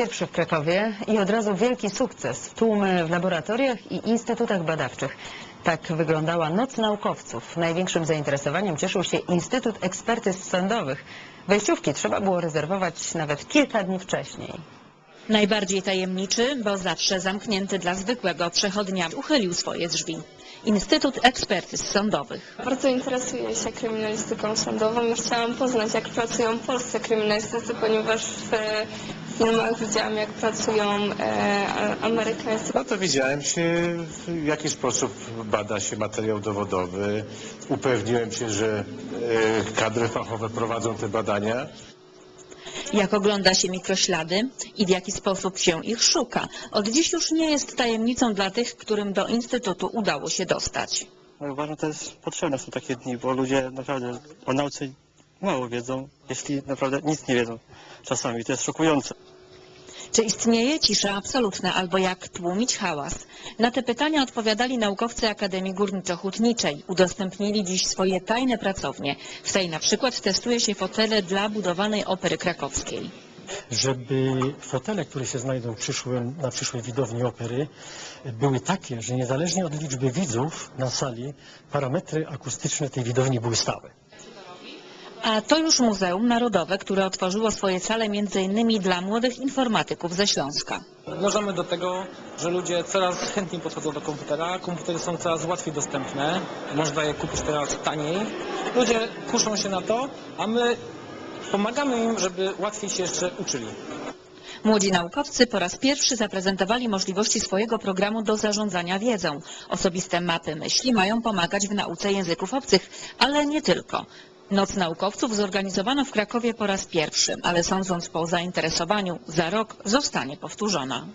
pierwszy w Krakowie i od razu wielki sukces. Tłumy w laboratoriach i instytutach badawczych. Tak wyglądała Noc Naukowców. Największym zainteresowaniem cieszył się Instytut Ekspertyz Sądowych. Wejściówki trzeba było rezerwować nawet kilka dni wcześniej. Najbardziej tajemniczy, bo zawsze zamknięty dla zwykłego przechodnia, uchylił swoje drzwi. Instytut Ekspertyz Sądowych. Bardzo interesuję się kryminalistyką sądową chciałam poznać, jak pracują polscy kryminalistycy, ponieważ w filmach widziałam, jak pracują e, amerykańscy. No to widziałem się, w jaki sposób bada się materiał dowodowy. Upewniłem się, że e, kadry fachowe prowadzą te badania. Jak ogląda się mikroślady i w jaki sposób się ich szuka. Od dziś już nie jest tajemnicą dla tych, którym do Instytutu udało się dostać. No, uważam, że to jest potrzebne są takie dni, bo ludzie naprawdę o nauce mało wiedzą, jeśli naprawdę nic nie wiedzą. Czasami to jest szokujące. Czy istnieje cisza absolutna albo jak tłumić hałas? Na te pytania odpowiadali naukowcy Akademii Górniczo-Hutniczej. Udostępnili dziś swoje tajne pracownie. W tej na przykład testuje się fotele dla budowanej opery krakowskiej. żeby fotele, które się znajdą przyszłym, na przyszłej widowni opery, były takie, że niezależnie od liczby widzów na sali, parametry akustyczne tej widowni były stałe. A to już Muzeum Narodowe, które otworzyło swoje sale m.in. dla młodych informatyków ze Śląska. Dążamy do tego, że ludzie coraz chętniej podchodzą do komputera, komputery są coraz łatwiej dostępne, można je kupić teraz taniej. Ludzie kuszą się na to, a my pomagamy im, żeby łatwiej się jeszcze uczyli. Młodzi naukowcy po raz pierwszy zaprezentowali możliwości swojego programu do zarządzania wiedzą. Osobiste mapy myśli mają pomagać w nauce języków obcych, ale nie tylko. Noc Naukowców zorganizowano w Krakowie po raz pierwszy, ale sądząc po zainteresowaniu, za rok zostanie powtórzona.